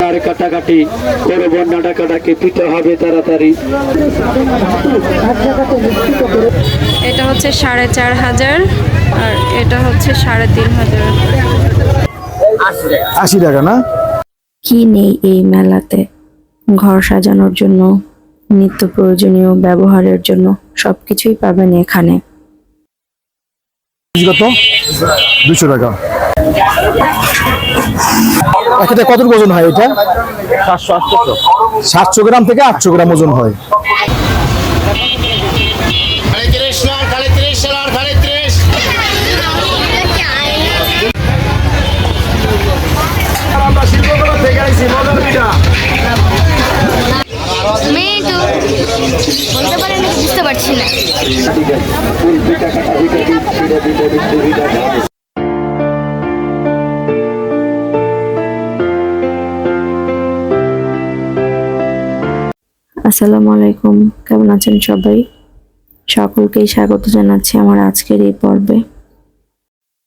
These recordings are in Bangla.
তার কাটাকাটি করব না ডাকাটাকে পিতে হবে তাড়াতাড়ি। এটা হচ্ছে সাড়ে চার হাজার আর এটা হচ্ছে সাড়ে তিন হাজার। আশি টাকা না? কি নেই এই মেলাতে? ঘর সাজানোর জন্য নিত্য প্রয়োজনীয় ব্যবহারের জন্য সবকিছুই পাবেন এখানে। কত? দুশো টাকা। এটা কত ওজন হয় এটা? সাতশো সাতশো গ্রাম থেকে আটশো গ্রাম ওজন হয়। আসসালামু আলাইকুম। কেমন আছেন সবাই? সকলকেই স্বাগত জানাচ্ছি আমার আজকের এই পর্বে।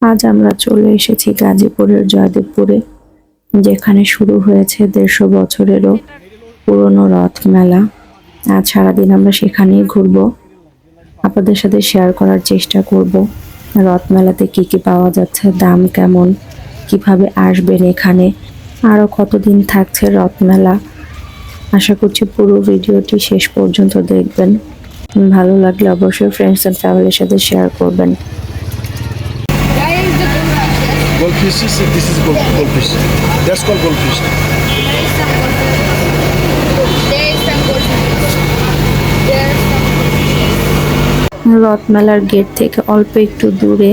আজ আমরা চলে এসেছি গাজীপুরের জয়দেবপুরে, যেখানে শুরু হয়েছে দেড়শো বছরেরও পুরনো রথ মেলা। আজ সারাদিন আমরা সেখানেই ঘুরবো। আপনাদের সাথে শেয়ার করার চেষ্টা করব, রথ মেলাতে কী কি পাওয়া যাচ্ছে, দাম কেমন, কীভাবে আসবেন এখানে, আরও কতদিন থাকছে রথ মেলা আশা করছি পুরো ভিডিওটি শেষ পর্যন্ত দেখবেন। ভালো লাগলে অবশ্যই ফ্রেন্ডস অ্যান্ড ফ্যামিলির সাথে শেয়ার করবেন। Goldfish is this is gold, goldfish. That's called goldfish. রথমেলার গেট থেকে অল্প একটু দূরে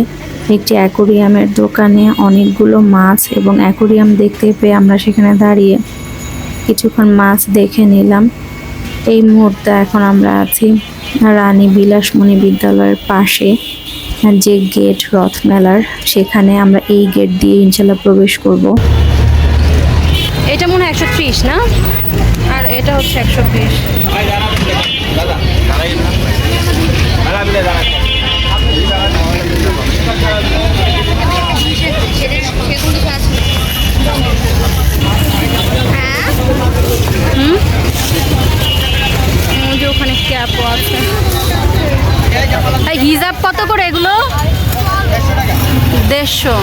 একটি অ্যাকোরিয়ামের দোকানে অনেকগুলো মাছ এবং অ্যাকোরিয়াম দেখতে পেয়ে আমরা সেখানে দাঁড়িয়ে কিছুক্ষণ মাছ দেখে নিলাম। এই মুহূর্তে এখন আমরা আছি রানী বিলাসমণি বিদ্যালয়ের পাশে, যে গেট রথ মেলার সেখানে আমরা এই গেট দিয়ে ইনশাল্লাহ প্রবেশ করব। এটা মনে হয় একশো ত্রিশ না? আর এটা হচ্ছে একশো বিশ হিজাব কত করে এগুলো? দেড়শো।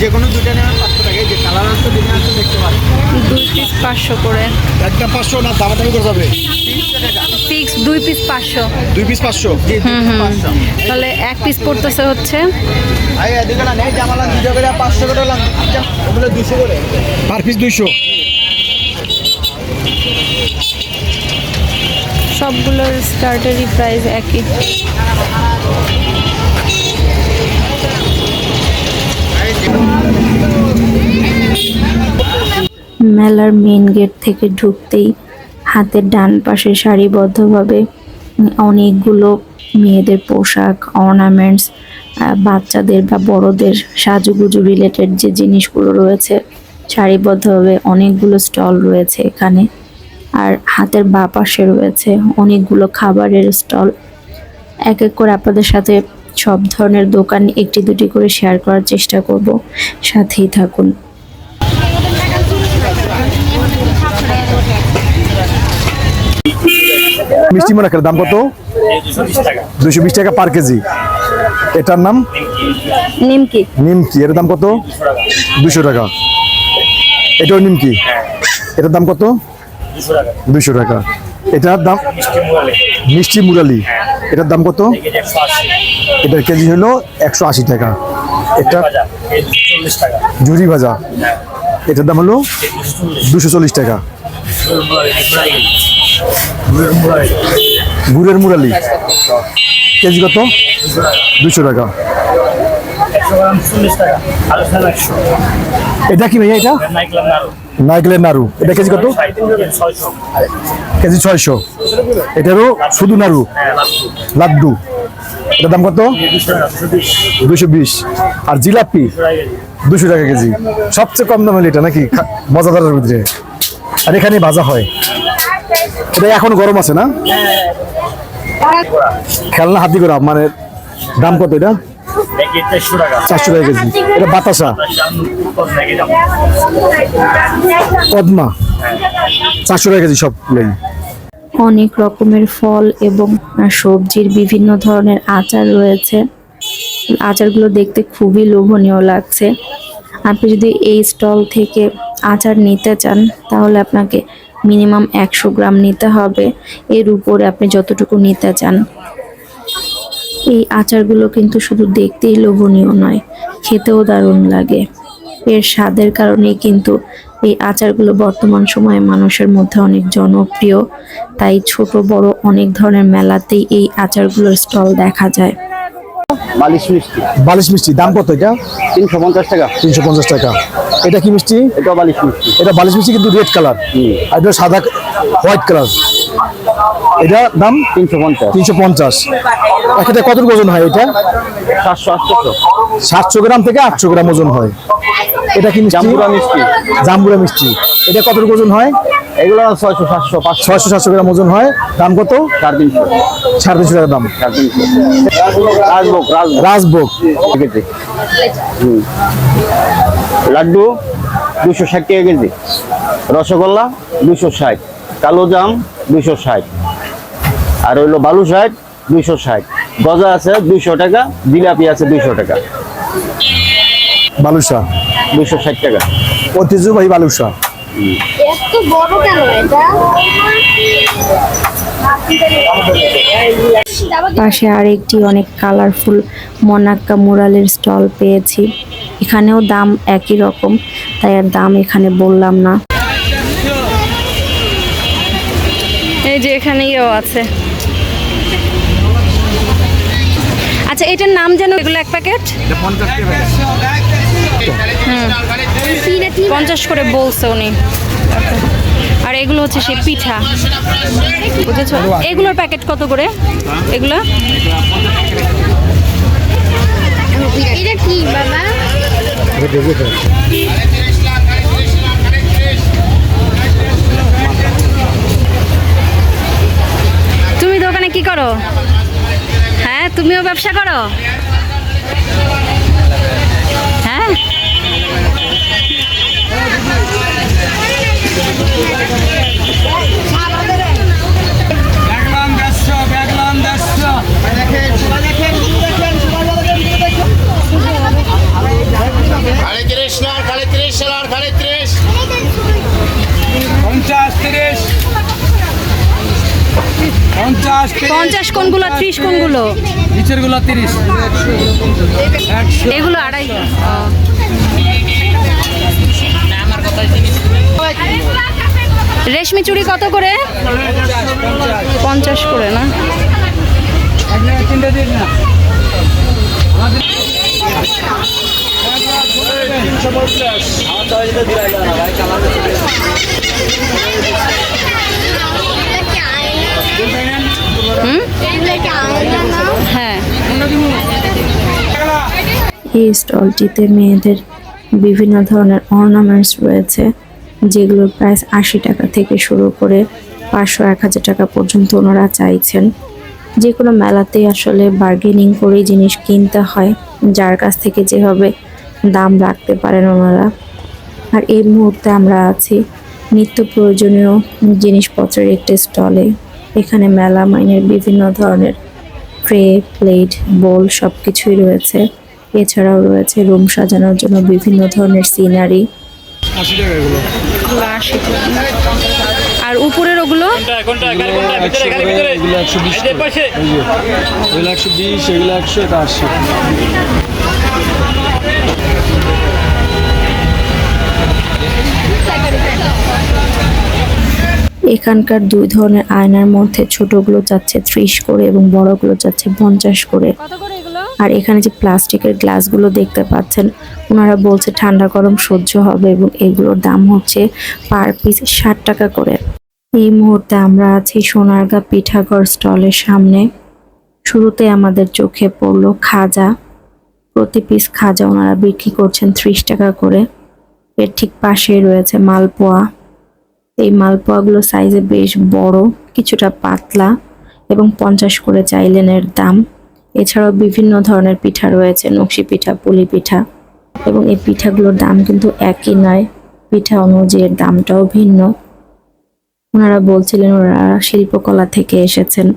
যে কোনো দুটো নেবেন পাঁচশো টাকা। যে কালার আছে দিনে আছে দেখতে পারেন। দুই পিস পাঁচশো করে। একটা পাঁচশো না দামাদামি করে যাবে? ফিক্স দুই পিস পাঁচশো। দুই পিস পাঁচশো? হুম হুম তাহলে এক পিস পড়তেছে হচ্ছে। এই এদিকে না নেই জামালান দুটো করে পাঁচশো করে লান ওগুলো দুশো করে। পার পিস দুইশো। সবগুলোর স্টার্টারই প্রাইস একই। মেলার মেন গেট থেকে ঢুকতেই হাতের ডান পাশে সারিবদ্ধভাবে অনেকগুলো মেয়েদের পোশাক অর্নামেন্টস বাচ্চাদের বা বড়দের সাজুগুজু রিলেটেড যে জিনিসগুলো রয়েছে, সারিবদ্ধভাবে অনেকগুলো স্টল রয়েছে এখানে। আর হাতের বা পাশে রয়েছে অনেকগুলো খাবারের স্টল। এক এক করে আপনাদের সাথে সব ধরনের দোকান একটি দুটি করে শেয়ার করার চেষ্টা করব। সাথেই থাকুন। মিষ্টি মোড়াকের দাম কত? দুশো বিশ টাকা পার কেজি। এটার নাম? নিমকি। নিমকি। এটার দাম কত? দুশো টাকা। এটাও নিমকি। এটার দাম কত? দুশো টাকা। এটার দাম মিষ্টি মুরালি। এটার দাম কত? এটার কেজি হলো একশো আশি টাকা। এটা ঝুরি ভাজা। এটার দাম হলো দুশো চল্লিশ। টাকা। গুড়ের মুরালি কেজি। কত? দুশো টাকা। এটা কি ভাইয়া এটা? নারকেলের নাড়ু। এটা কেজি কত? কেজি ছয়শো। এটারও শুধু নাড়ু? লাড্ডু। এটার দাম কত? দুশো বিশ। আর জিলাপি? দুশো টাকা কেজি। সবচেয়ে কম দাম হলো এটা নাকি মজাদারের ভিতরে? আর এখানে ভাজা হয়। এটা এখন গরম আছে না? খেলনা হাতি করা মানে দাম কত এটা? চারশো টাকা। কেজি। এটা বাতাসা? পদ্মা। চারশো টাকা কেজি সব অনেক রকমের ফল এবং সবজির বিভিন্ন ধরনের আচার রয়েছে। আচারগুলো দেখতে খুবই লোভনীয় লাগছে। আপনি যদি এই স্টল থেকে আচার নিতে চান তাহলে আপনাকে মিনিমাম একশো গ্রাম নিতে হবে। এর উপরে আপনি যতটুকু নিতে চান এই আচারগুলো কিন্তু শুধু দেখতেই লোভনীয় নয় খেতেও দারুণ লাগে। এর স্বাদের কারণেই কিন্তু এই আচারগুলো বর্তমান সময়ে মানুষের মধ্যে অনেক জনপ্রিয়। তাই ছোট বড় অনেক ধরনের মেলাতেই এই আচারগুলোর স্টল দেখা যায়। বালিশ মিষ্টি। বালিশ মিষ্টি। দাম কত এটা? তিনশো পঞ্চাশ টাকা। তিনশো পঞ্চাশ টাকা। এটা কি মিষ্টি? এটাও বালিশ মিষ্টি। এটা বালিশ মিষ্টি কিন্তু রেড কালার। আর এটা সাদা হোয়াইট কালার। এটা দাম? তিনশো পঞ্চাশ। তিনশো পঞ্চাশ। একটা কত ওজন হয় এটা? সাতশো আটশো। সাতশো গ্রাম থেকে আটশো গ্রাম ওজন হয়। এটা কি মিষ্টি? জাম্বুরা মিষ্টি। জাম্বুরা মিষ্টি। এটা কত ওজন হয়? এগুলো ছয়শো সাতশো পাঁচশো। ছয়শো সাতশো গ্রাম ওজন হয়। দাম কত? সাড়ে তিনশো। সাড়ে তিনশো টাকা দাম। সাড়ে তিনশো। রাজভোগ রাজভোগ। লাড্ডু দুশো ষাট টাকা কেজি। রসগোল্লা দুশো ষাট। কালো জাম দুশো ষাট। আর হইল বালু ষাট দুইশো ষাট। গজা আছে দুইশো টাকা জিলাপি আছে দুইশো টাকা। বালুশা দুইশো ষাট টাকা। ঐতিহ্যবাহী বালুশা এত বড় কেন এটা? পাশে আরেকটি অনেক কালারফুল মনাক্কা মুরালের স্টল পেয়েছি। এখানেও দাম একই রকম তাই আর দাম এখানে বললাম না। এই যে এখানে ইয়েও আছে। আচ্ছা এটার নাম যেন এগুলো এক প্যাকেট? পঞ্চাশ করে বলছে উনি। আর এগুলো হচ্ছে সেই পিঠা। বুঝেছ? এগুলোর প্যাকেট কত করে? এগুলো? এটা কি বাবা? করো? হ্যাঁ তুমিও ব্যবসা করো? হ্যাঁ? সাড়ে তিরিশ পঞ্চাশ কোনগুলো ত্রিশ কোনগুলো? নিচেরগুলো তিরিশ। এগুলো আড়াই। রেশমি চুড়ি কত করে? পঞ্চাশ করে না? হ্যাঁ এই স্টলটিতে মেয়েদের বিভিন্ন ধরনের অর্নামেন্টস রয়েছে, যেগুলোর প্রাইস আশি টাকা থেকে শুরু করে পাঁচশো এক হাজার টাকা পর্যন্ত ওনারা চাইছেন। যে কোনো মেলাতেই আসলে বার্গেনিং করেই জিনিস কিনতে হয়, যার কাছ থেকে যেভাবে দাম রাখতে পারেন ওনারা। আর এই মুহূর্তে আমরা আছি নিত্য প্রয়োজনীয় জিনিসপত্রের একটি স্টলে। এখানে মেলা মাইনের বিভিন্ন ধরনের ট্রে প্লেট বোল সব কিছুই রয়েছে। এছাড়াও রয়েছে রুম সাজানোর জন্য বিভিন্ন ধরনের সিনারি। আর উপরের ওগুলো? এগুলো একশো এখানকার দুই ধরনের আয়নার মধ্যে ছোটগুলো যাচ্ছে ত্রিশ করে এবং বড়গুলো যাচ্ছে পঞ্চাশ করে। আর এখানে যে প্লাস্টিকের গ্লাসগুলো দেখতে পাচ্ছেন ওনারা বলছে ঠান্ডা গরম সহ্য হবে এবং এগুলোর দাম হচ্ছে পার পিস ষাট টাকা করে। এই মুহূর্তে আমরা আছি সোনারগা পিঠাগড় স্টলের সামনে। শুরুতে আমাদের চোখে পড়ল খাজা। প্রতি পিস খাজা ওনারা বিক্রি করছেন ত্রিশ টাকা করে। এর ঠিক পাশেই রয়েছে মালপোয়া। এই মালপোয়াগুলো সাইজে বেশ বড়, কিছুটা পাতলা এবং পঞ্চাশ করে চাইলেনের দাম। এছাড়াও বিভিন্ন ধরনের পিঠা রয়েছে, নকশি পিঠা, পুলি পিঠা এবং এই পিঠাগুলোর দাম কিন্তু একই নয়। পিঠা অনুযায়ী দামটাও ভিন্ন। ওনারা বলছিলেন ওনারা শিল্পকলা থেকে এসেছেন।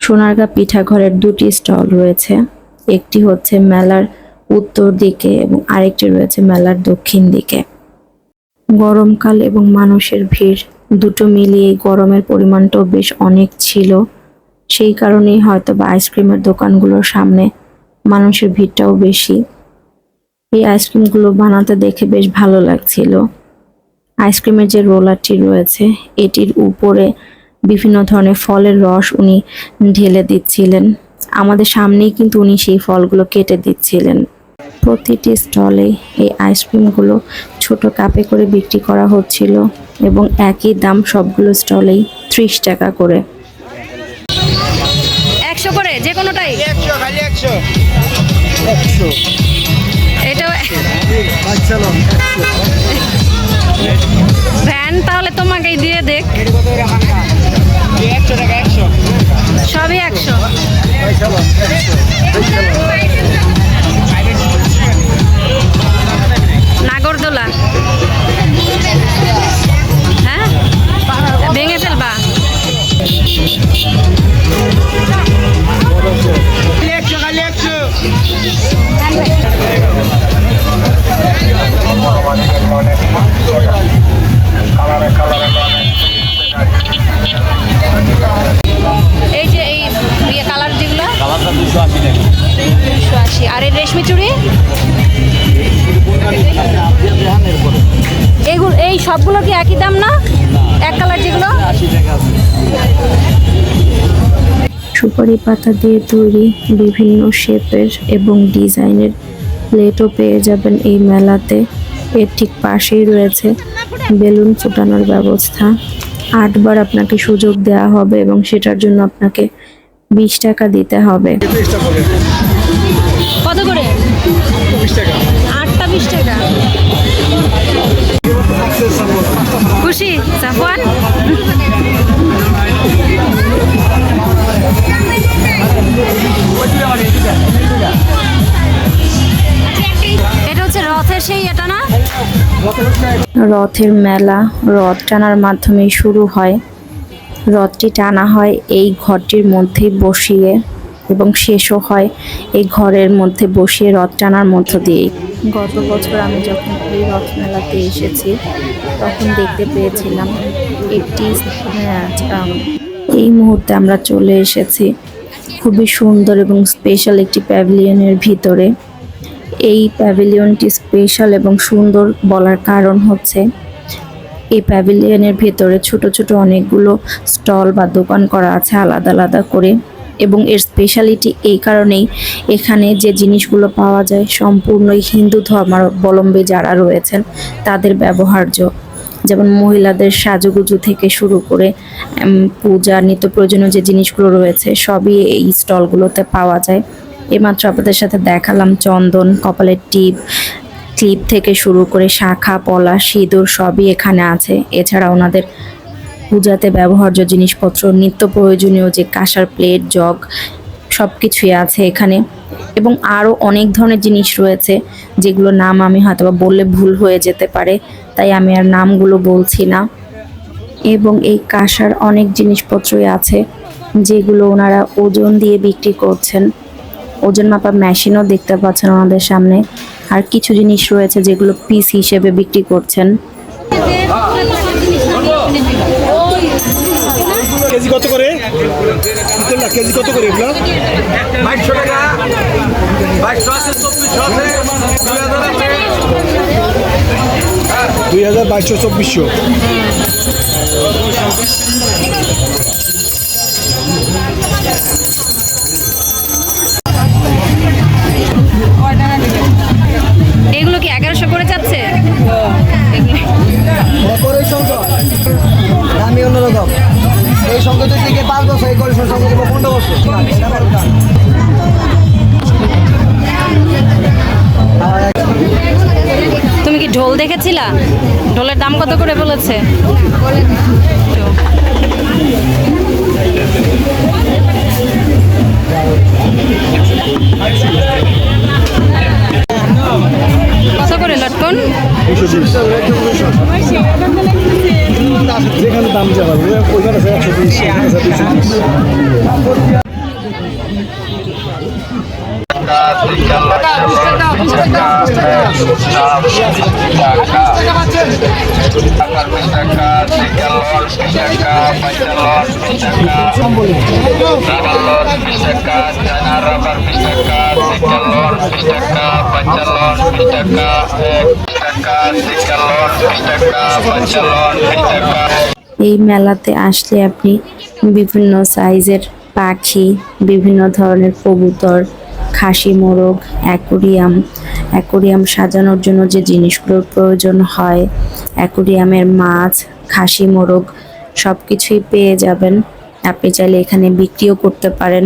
সোনারগাঁ পিঠা ঘরের দুটি স্টল রয়েছে। একটি হচ্ছে মেলার উত্তর দিকে এবং আরেকটি রয়েছে মেলার দক্ষিণ দিকে। গরমকাল এবং মানুষের ভিড় দুটো মিলিয়ে গরমের পরিমাণটাও বেশ অনেক ছিল। সেই কারণেই হয়তো বা আইসক্রিমের দোকানগুলোর সামনে মানুষের ভিড়টাও বেশি। এই আইসক্রিমগুলো বানাতে দেখে বেশ ভালো লাগছিল। আইসক্রিমের যে রোলারটি রয়েছে, এটির উপরে বিভিন্ন ধরনের ফলের রস উনি ঢেলে দিচ্ছিলেন। আমাদের সামনেই কিন্তু উনি সেই ফলগুলো কেটে দিচ্ছিলেন। প্রতিটি স্টলে এই আইসক্রিমগুলো ছোট কাপে করে বিক্রি করা হচ্ছিল এবং একই দাম সবগুলো স্টলেই ত্রিশ টাকা করে। একশো করে যে কোনোটাই? এটাও ভ্যান তাহলে তোমাকেই দিয়ে দেখ। সবই একশো। সুপারি পাতা দিয়ে তৈরি বিভিন্ন শেপের এবং ডিজাইনের প্লেটও পেয়ে যাবেন এই মেলাতে। এর ঠিক পাশেই রয়েছে বেলুন ফোটানোর ব্যবস্থা। আটবার আপনাকে সুযোগ দেওয়া হবে এবং সেটার জন্য আপনাকে বিশ টাকা দিতে হবে। খুশি? এটা হচ্ছে রথের মেলা রথ টানার মাধ্যমে শুরু হয়। রথটি টানা হয় এই ঘরটির মধ্যেই বসিয়ে এবং শেষও হয় এই ঘরের মধ্যে বসিয়ে রথ টানার মধ্য দিয়েই। গত বছর আমি যখন এই রথ মেলাতে এসেছি তখন দেখতে পেয়েছিলাম একটি আহ, এই মুহূর্তে আমরা চলে এসেছি খুবই সুন্দর এবং স্পেশাল একটি প্যাভিলিয়নের ভিতরে। এই প্যাভিলিয়নটি স্পেশাল এবং সুন্দর বলার কারণ হচ্ছে, এই প্যাভিলিয়নের ভেতরে ছোট ছোট অনেকগুলো স্টল বা দোকান করা আছে আলাদা আলাদা করে এবং এর স্পেশালিটি এই কারণেই এখানে যে জিনিসগুলো পাওয়া যায় সম্পূর্ণই হিন্দু ধর্মাবলম্বী যারা রয়েছেন, তাদের ব্যবহার্য। যেমন মহিলাদের সাজুগুজু থেকে শুরু করে পূজা, নিত্য প্রয়োজনীয় যে জিনিসগুলো রয়েছে, সবই এই স্টলগুলোতে পাওয়া যায়। এইমাত্র আপনাদের সাথে দেখালাম চন্দন, কপালের টিপ, ক্লিপ থেকে শুরু করে শাখা, পলা, সিঁদুর সবই এখানে আছে। এছাড়া ওনাদের পূজাতে ব্যবহার্য জিনিসপত্র, নিত্য প্রয়োজনীয় যে কাঁসার প্লেট, জগ সব কিছুই আছে এখানে। এবং আরও অনেক ধরনের জিনিস রয়েছে যেগুলো নাম আমি হয়তো বা বললে ভুল হয়ে যেতে পারে তাই আমি আর নামগুলো বলছি না। এবং এই কাঁসার অনেক জিনিসপত্রই আছে যেগুলো ওনারা ওজন দিয়ে বিক্রি করছেন। ওজন মাপার মেশিনও দেখতে পাচ্ছেন ওনাদের সামনে। আর কিছু জিনিস রয়েছে যেগুলো পিস হিসেবে বিক্রি করছেন। কেজি কত করে? কেজি কত করে এগুলো? বাইশশো টাকা বাইশশো আছে চব্বিশশো আছে দুই হাজার বাইশশো চব্বিশশো এগুলো কি এগারোশো করে যাচ্ছে? আমি অন্যরকম। এই সংকটের থেকে পাঁচ বছর এই কলিশন সংকট পনেরো বছর। তুমি কি ঢোল দেখেছিলা? ঢোলের দাম কত করে বলেছে? কত করে লটকন? যেখানে দাম যাবে এই মেলাতে আসলে আপনি বিভিন্ন সাইজের পাখি বিভিন্ন ধরনের কবুতর খাসি, মোরগ, অ্যাকোরিয়াম। অ্যাকোরিয়াম সাজানোর জন্য যে জিনিসগুলোর প্রয়োজন হয়, অ্যাকোরিয়ামের মাছ, খাসি, মোরগ সব কিছুই পেয়ে যাবেন। আপনি চাইলে এখানে বিক্রিও করতে পারেন,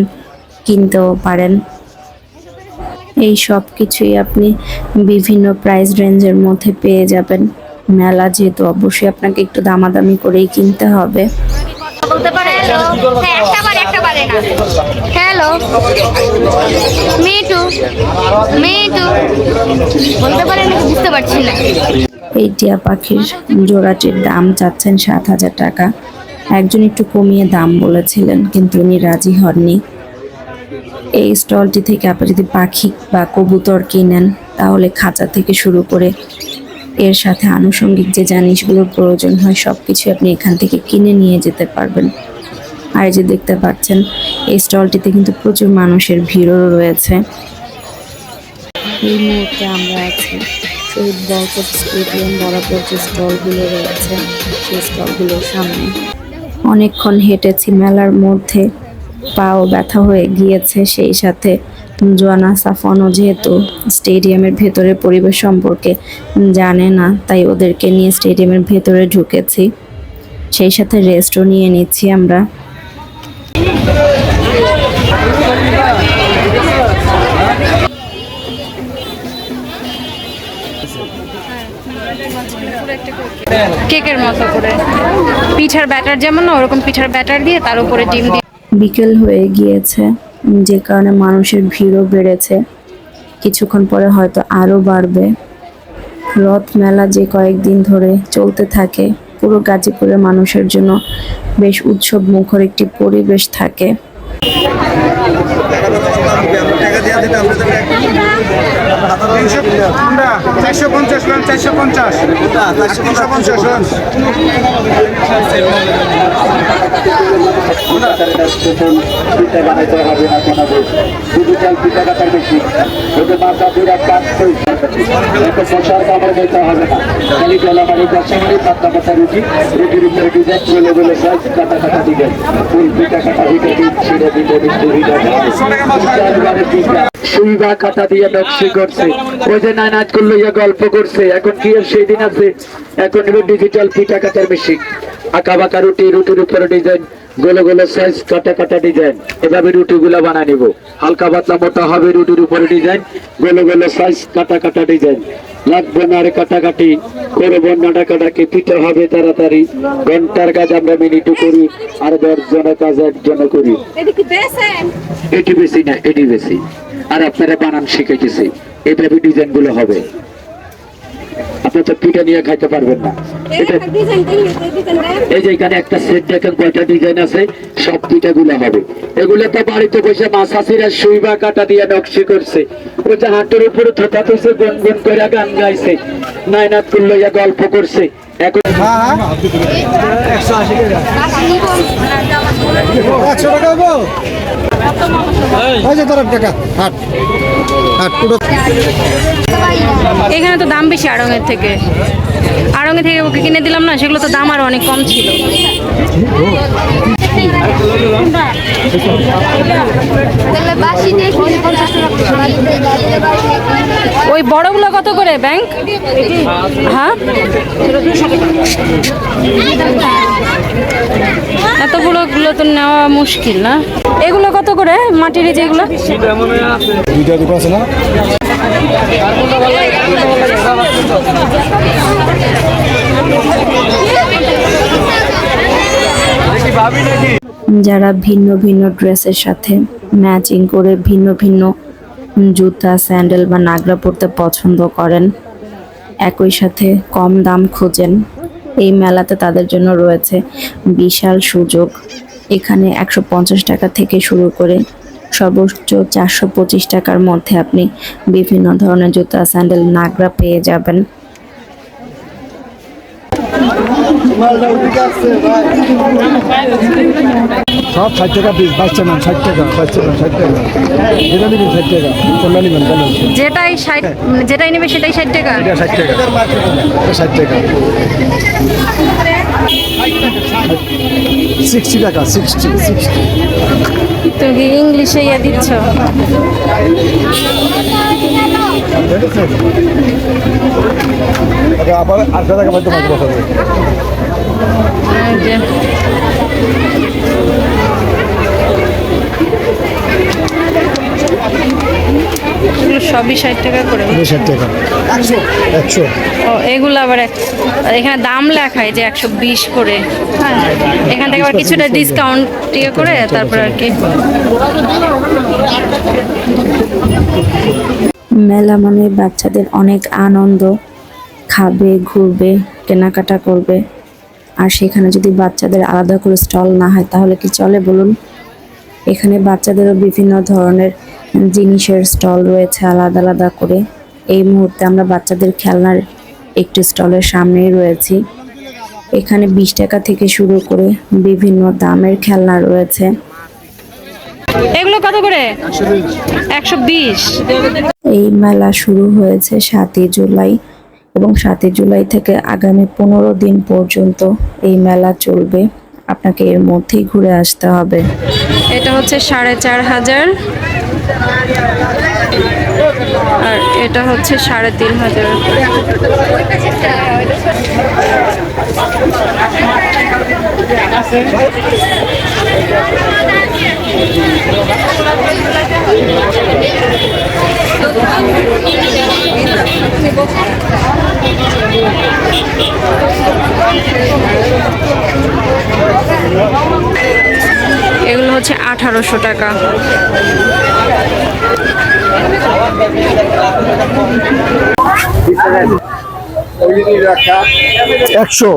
কিনতেও পারেন। এই সব কিছুই আপনি বিভিন্ন প্রাইস রেঞ্জের মধ্যে পেয়ে যাবেন। মেলা যেহেতু, অবশ্যই আপনাকে একটু দামাদামি করেই কিনতে হবে। বলতে পারে, হ্যালো। হ্যাঁ হ্যালো মিটু মিটু বলতে পারে নাকি বুঝতে পারছি না। এই টিয়া পাখির জোড়াটির দাম চাচ্ছেন সাত হাজার টাকা। একজন একটু কমিয়ে দাম বলেছিলেন, কিন্তু উনি রাজি হননি। এই স্টলটি থেকে আপনি যদি পাখি বা কবুতর কিনেন, তাহলে খাঁচা থেকে শুরু করে এর সাথে আনুষঙ্গিক যে জিনিসগুলোর প্রয়োজন হয় সব কিছু আপনি এখান থেকে কিনে নিয়ে যেতে পারবেন। আর এই যে দেখতে পাচ্ছেন, এই স্টলটিতে কিন্তু প্রচুর মানুষের ভিড়ও রয়েছে। এই মুহূর্তে আমরা আছি শহীদ বরকত স্টেডিয়াম বরাবর যে স্টলগুলো রয়েছে, সেই স্টলগুলোর সামনে। অনেকক্ষণ হেঁটেছি, মেলার মধ্যে পাও ব্যথা হয়ে গিয়েছে, সেই সাথে জোয়ানা সাফনও যেহেতু স্টেডিয়ামের ভেতরে পরিবেশ সম্পর্কে জানে না, তাই ওদেরকে নিয়ে স্টেডিয়ামের ভেতরে ঢুকেছি। সেই সাথে রেস্টও নিয়ে নিচ্ছি আমরা। কেকের মতো করে। পিঠার ব্যাটার যেমন না, ওরকম পিঠার ব্যাটার দিয়ে তার উপরে ডিম দিয়ে বিকেল হয়ে গিয়েছে, যে কারণে মানুষের ভিড়ও বেড়েছে। কিছুক্ষণ পরে হয়তো আরও বাড়বে। রথ মেলা যে কয়েকদিন ধরে চলতে থাকে পুরো গাজীপুরের মানুষের জন্য বেশ উৎসব মুখর একটি পরিবেশ থাকে। চারশো পঞ্চাশ রান চারশো পঞ্চাশ। চারশো পঞ্চাশ রান মশার কামড় দিতে হবে না। খালি জলামারি দশমারি পাতলা পাতা রুটি। রুটির উপরে ডিজাইন বলে বলে সাইজ কাটা কাটা দিবেন। ফুল বা কাটা দিয়ে নকশি করছে। ওই যে নানাজ করল ইয়া গল্প করছে, এখন কি সেই দিন আছে? এখন ডিজিটাল পিঠা কাটার মেশিন আঁকা বাঁকা রুটি, রুটির উপরে ডিজাইন গোলে গোলে সাইজ কাটা কাটা ডিজাইন এভাবে রুটি গুলা বানা নিব। হালকা পাতলা মোটা হবে রুটির উপরে ডিজাইন গোলে গোলে সাইজ কাটা কাটা ডিজাইন লাগবে না রে কাটাকাটি। করব নাটা কাটাকি পিঠে হবে তাড়াতাড়ি। ঘণ্টার কাজ আমরা মিনিটও করি আর দশ জনের কাজ একজনে করি। এটি বেশি না এটি বেশি। আর আপনারা বানান শিখেছি এভাবে ডিজাইনগুলো হবে। আপনি তো পিঠা নিয়ে খাইতে পারবেন না। এই যে এখানে একটা সেট দেখেন কয়টা ডিজাইন আছে? সব হবে। এগুলো তো বাড়িতে বসে সুইবা কাটা দিয়ে নকশি করছে। ও যে হাটের উপরে থোতা গুনগুন করে গান গাইছে। নায়নাত গল্প করছে। এখানে তো দাম বেশি আড়ঙের থেকে। আড়ঙে থেকে ওকে কিনে দিলাম না সেগুলো তো দাম আরও অনেক কম ছিল। ওই বড়গুলো কত করে ব্যাংক হ্যাঁ? এতগুলো গুলো তো নেওয়া মুশকিল, না? এগুলো কত করে, মাটির যেগুলো? দুইটা দুটো আছে না? যারা ভিন্ন ভিন্ন ড্রেসের সাথে ম্যাচিং করে ভিন্ন ভিন্ন জুতা, স্যান্ডেল বা নাগরা পরতে পছন্দ করেন, একই সাথে কম দাম খোঁজেন, এই মেলাতে তাদের জন্য রয়েছে বিশাল সুযোগ। এখানে একশো পঞ্চাশ টাকা থেকে শুরু করে সর্বোচ্চ চারশো পঁচিশ টাকার মধ্যে আপনি বিভিন্ন ধরনের জুতা, স্যান্ডেল, নাগরা পেয়ে যাবেন। সব ষাট টাকা পিস বাচ্চা নেন ষাট টাকা বাচ্চা নেন ষাট টাকা। যেটা নেবেন ষাট টাকা কোনটা নেবেন বলেন যেটাই ষাট মানে যেটাই নেবে সেটাই ষাট টাকা। এটা ষাট টাকা। এটা ষাট টাকা। সিক্সটি টাকা সিক্সটি সিক্সটি তুমি ইংলিশে ইয়ে দিচ্ছ। আবার আটশো টাকা মধ্যে মাছ সবই ষাট টাকা করে ষাট টাকা। একশো? ও এগুলো আবার এখানে দাম লেখায় যে একশো বিশ করে। হ্যাঁ এখান থেকে আবার কিছুটা ডিসকাউন্ট ইয়ে করে তারপর আর কি। মেলা মানে বাচ্চাদের অনেক আনন্দ, খাবে, ঘুরবে, কেনাকাটা করবে। আর সেখানে যদি বাচ্চাদের আলাদা করে স্টল না হয়, তাহলে কি চলে বলুন? এখানে বাচ্চাদেরও বিভিন্ন ধরনের জিনিসের স্টল রয়েছে আলাদা আলাদা করে। এই মুহূর্তে আমরা বাচ্চাদের খেলনার একটি স্টলের সামনেই রয়েছি। এখানে বিশ টাকা থেকে শুরু করে বিভিন্ন দামের খেলনা রয়েছে। এগুলো কত করে? একশো বিশ। এই মেলা শুরু হয়েছে সাতই জুলাই এবং সাতই জুলাই থেকে আগামী পনেরো দিন পর্যন্ত এই মেলা চলবে। আপনাকে এর মধ্যেই ঘুরে আসতে হবে। এটা হচ্ছে সাড়ে চার হাজার। আর এটা হচ্ছে সাড়ে তিন হাজার। এগুলো হচ্ছে আঠারোশো টাকা। একশো।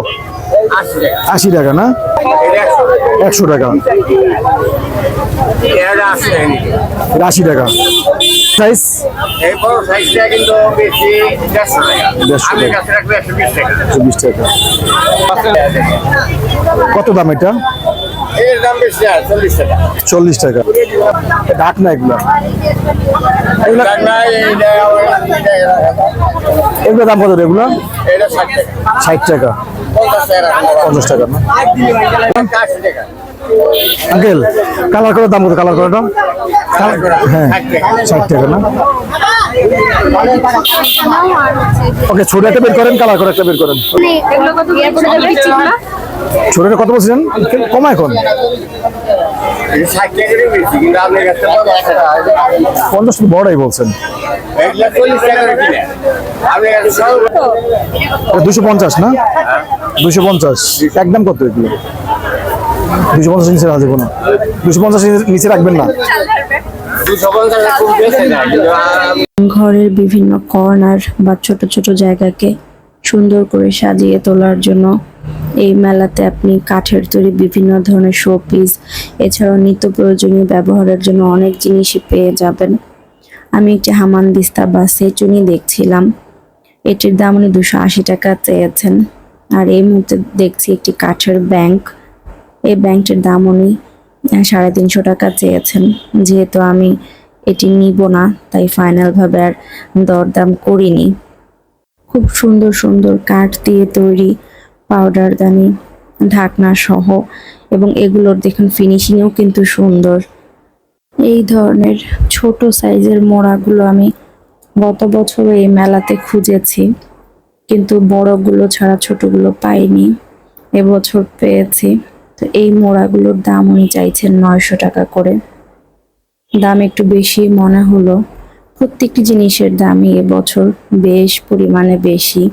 আশি টাকা না? একশো টাকা। আশি টাকা। সাইজ দেড়শো টাকা। কত দাম এটা? এর দাম বেশি আর চল্লিশ টাকা। চল্লিশ টাকা। ডাক না এগুলো? এগুলো দাম। কত এগুলো? ষাট টাকা। পঞ্চাশ টাকা না? আঙ্কেল কালার করার দাম কত? কালার করাটা? হ্যাঁ ষাট টাকা। না? ওকে ছোট একটা বের করেন কালার করে একটা বের করেন? ছোটটা কত বলছিলেন? কমা এখন? পঞ্চাশ বড়াই বলছেন। কিনে। দুশো পঞ্চাশ না? দুশো পঞ্চাশ। একদম কত এগুলো? দুশো পঞ্চাশ নিচে রাখা যাবে না। দুশো পঞ্চাশ নিচে রাখবেন না। ঘরের বিভিন্ন কর্নার বা ছোট ছোট জায়গাকে সুন্দর করে সাজিয়ে তোলার জন্য এই মেলাতে আপনি কাঠের তৈরি বিভিন্ন ধরনের শো পিস এছাড়াও নিত্য প্রয়োজনীয় ব্যবহারের জন্য অনেক জিনিসই পেয়ে যাবেন। আমি একটি হামান দিস্তা বা সেচুনি দেখছিলাম। এটির দাম উনি দুশো আশি টাকা চেয়েছেন। আর এই মুহূর্তে দেখছি একটি কাঠের ব্যাংক। এই ব্যাংকটির দাম উনি সাড়ে তিনশো টাকা চেয়েছেন। যেহেতু আমি এটি নিব না, তাই ফাইনালভাবে আর দরদাম করিনি। খুব সুন্দর সুন্দর কাঠ দিয়ে তৈরি পাউডার দানি, ঢাকনা সহ, এবং এগুলোর দেখুন ফিনিশিংও কিন্তু সুন্দর। এই ধরনের ছোট সাইজের মোড়াগুলো আমি গত বছর এই মেলাতে খুঁজেছি, কিন্তু বড়গুলো ছাড়া ছোটগুলো পাইনি, এবছর পেয়েছি। তো এই মোড়াগুলোর দাম উনি চাইছেন নয়শো টাকা করে। দাম একটু বেশি মনে হলো। প্রত্যেকটি জিনিসের দামই এবছর বেশ পরিমাণে বেশি।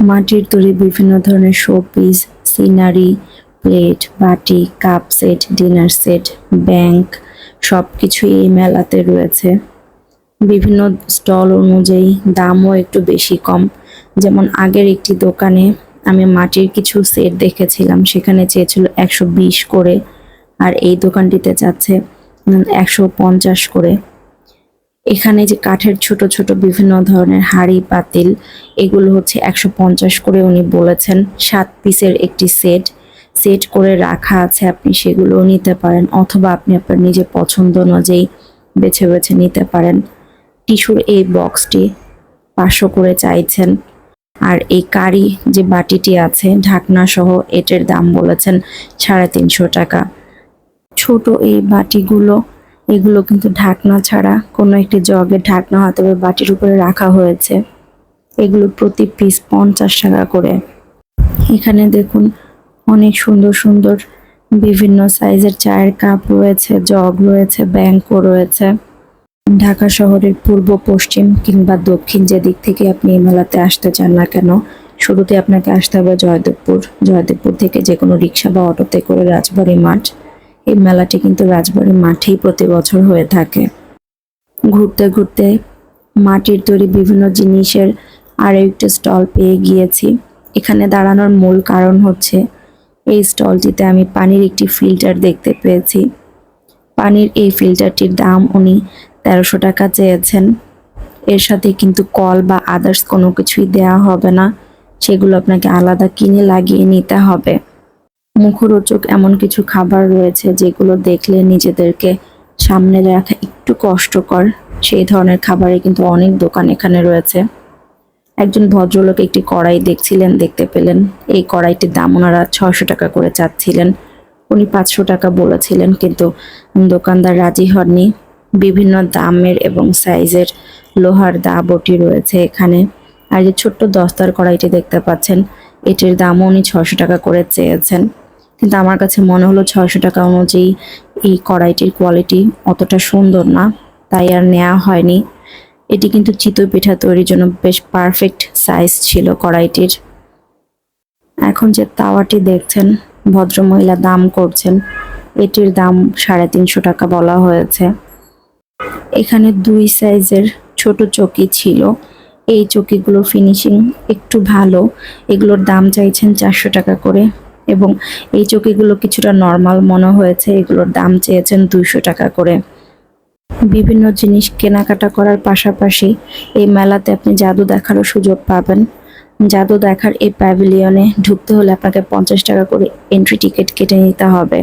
মাটির তৈরি বিভিন্ন ধরনের শোপিস, সিনারি, প্লেট, বাটি, cup set, dinner set, bank সব কিছুই এই মেলাতে রয়েছে। বিভিন্ন স্টল অনুযায়ী দামও একটু বেশি কম। যেমন আগের একটি দোকানে আমি মাটির কিছু সেট দেখেছিলাম, সেখানে চেয়েছিল একশো বিশ করে, আর এই দোকানটিতে যাচ্ছে একশো পঞ্চাশ করে। এখানে যে কাঠের ছোট ছোট বিভিন্ন ধরনের হাড়ি, পাতিল, এগুলো হচ্ছে একশো পঞ্চাশ করে উনি বলেছেন। সাত পিসের একটি সেট। সেট করে রাখা আছে, আপনি সেগুলোও নিতে পারেন, অথবা আপনি আপনার নিজের পছন্দ অনুযায়ী বেছে বেছে নিতে পারেন। টিস্যুর এই বক্সটি পাঁচশো করে চাইছেন। আর এই কারি যে বাটিটি আছে ঢাকনা সহ এটার দাম বলেছেন সাড়ে তিনশো টাকা। ছোট এই বাটিগুলো এগুলো কিন্তু ঢাকনা ছাড়া কোনো একটি জগের ঢাকনা হয়তো বা বাটির উপরে রাখা হয়েছে। এগুলো প্রতি পিস পঞ্চাশ টাকা করে। এখানে দেখুন অনেক সুন্দর সুন্দর বিভিন্ন সাইজের চায়ের কাপ রয়েছে জগ রয়েছে ব্যাংকও রয়েছে। ঢাকা শহরের পূর্ব, পশ্চিম কিংবা দক্ষিণ যে দিক থেকে আপনি এই মেলাতে আসতে চান না কেন, শুরুতে আপনাকে আসতে হবে জয়দেবপুর। জয়দেবপুর থেকে যে কোনো রিক্সা বা অটোতে করে রাজবাড়ি মাঠ। এই মেলাটি কিন্তু রাজবাড়ির মাঠেই প্রতি বছর হয়ে থাকে। ঘুরতে ঘুরতে মাটির তৈরি বিভিন্ন জিনিসের আরও একটি স্টল পেয়ে গিয়েছি। এখানে দাঁড়ানোর মূল কারণ হচ্ছে এই স্টলটিতে আমি পানির একটি ফিল্টার দেখতে পেয়েছি। পানির এই ফিল্টারটির দাম উনি তেরোশো টাকা চেয়েছেন। এর সাথে কিন্তু কল বা আদার্স কোনো কিছুই দেওয়া হবে না। সেগুলো আপনাকে আলাদা কিনে লাগিয়ে নিতে হবে। মুখরোচক এমন কিছু খাবার রয়েছে যেগুলো দেখলে নিজেদেরকে সামনে রাখা একটু কষ্টকর। সেই ধরনের খাবারে কিন্তু অনেক দোকান এখানে রয়েছে। একজন ভদ্রলোক একটি কড়াই দেখছিলেন, দেখতে পেলেন। এই কড়াইটির দাম ওনারা ছয়শো টাকা করে চাচ্ছিলেন। উনি পাঁচশো টাকা বলেছিলেন, কিন্তু দোকানদার রাজি হননি। বিভিন্ন দামের এবং সাইজের লোহার দা বটি রয়েছে এখানে। আর যে ছোট্ট দস্তার কড়াইটি দেখতে পাচ্ছেন, এটির দামও উনি ছশো টাকা করে চেয়েছেন। কিন্তু আমার কাছে মনে হলো ছয়শো টাকা অনুযায়ী এই কড়াইটির কোয়ালিটি অতটা সুন্দর না, তাই আর নেওয়া হয়নি। এটি কিন্তু চিতই পিঠা তৈরির জন্য বেশ পারফেক্ট সাইজ ছিল কড়াইটির। এখন যে তাওয়াটি দেখছেন, ভদ্রমহিলা দাম করছেন, এটির দাম সাড়ে তিনশো টাকা বলা হয়েছে। এখানে দুই সাইজের ছোট চকি ছিল। এই চকিগুলোর ফিনিশিং একটু ভালো। এগুলোর দাম চাইছেন চারশো টাকা করে। এবং এই চকিগুলো কিছুটা নর্মাল মনে হয়েছে। এগুলোর দাম চেয়েছেন দুইশো টাকা করে। বিভিন্ন জিনিস কেনাকাটা করার পাশাপাশি এই মেলাতে আপনি জাদু দেখারও সুযোগ পাবেন। জাদু দেখার এই প্যাভিলিয়নে ঢুকতে হলে আপনাকে পঞ্চাশ টাকা করে এন্ট্রি টিকিট কেটে নিতে হবে।